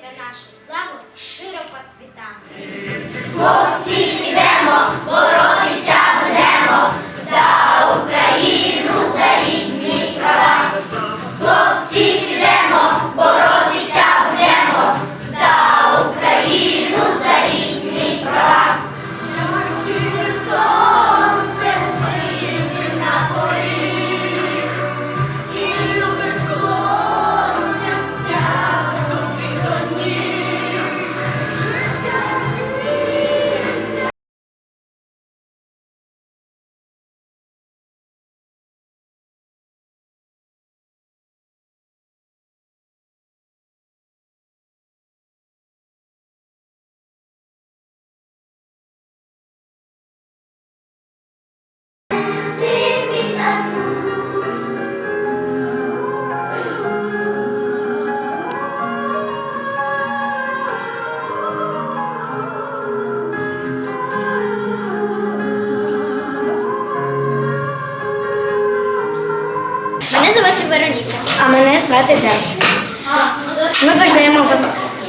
несите нашу славу широко світам. Сонце Звати Даша. Ми бажаємо вам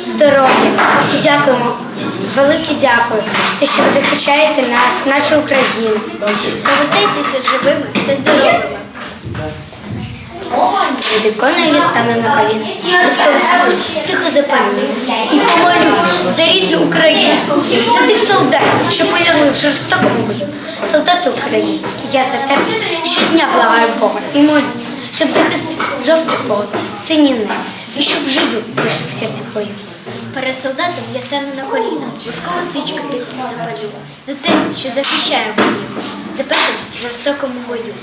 здоров'я і дякуємо. Велике дякую, те, що ви захищаєте нас, нашу Україну. Повертайтеся живими та здоровими. Відконую я стану на коліна. Розколесую, тихо запалюю і помолюсь за рідну Україну, за тих солдатів, що полягли в жорстокому бою. Солдати українські, я за тебе щодня благаю Бога і молю, щоб захистив жовтий поле, сині небо, і щоб живі лишився в бою. Перед солдатом я стану на коліна, воскову свічку тихо запалю. За те, що захищає воїнів, за в жорстокому бою.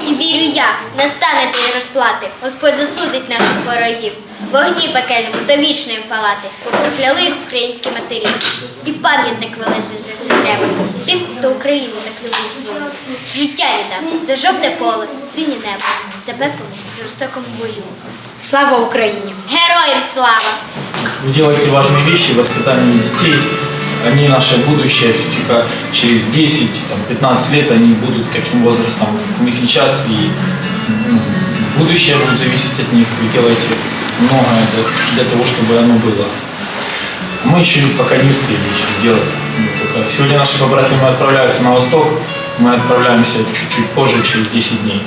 І вірю я, настане день розплати, Господь засудить наших ворогів. Вогні пекельні до вічної палати, прокляли їх українські матері. І пам'ятник вилежив за треба тим, хто Україну так любив свою. Життя віддав за жовте поле, синє небо, за пекло в жорстокому бою. Слава Україні! Героям слава! Вы делаете важные вещи, воспитание детей. Они наше будущее, только через 10, там, 15 лет они будут таким возрастом, как мы сейчас, и ну, будущее будет зависеть от них. Вы делаете многое для, для того, чтобы оно было. Мы еще пока не успели еще сделать. Сегодня наши побратимы отправляются на восток, мы отправляемся чуть-чуть позже, через 10 дней.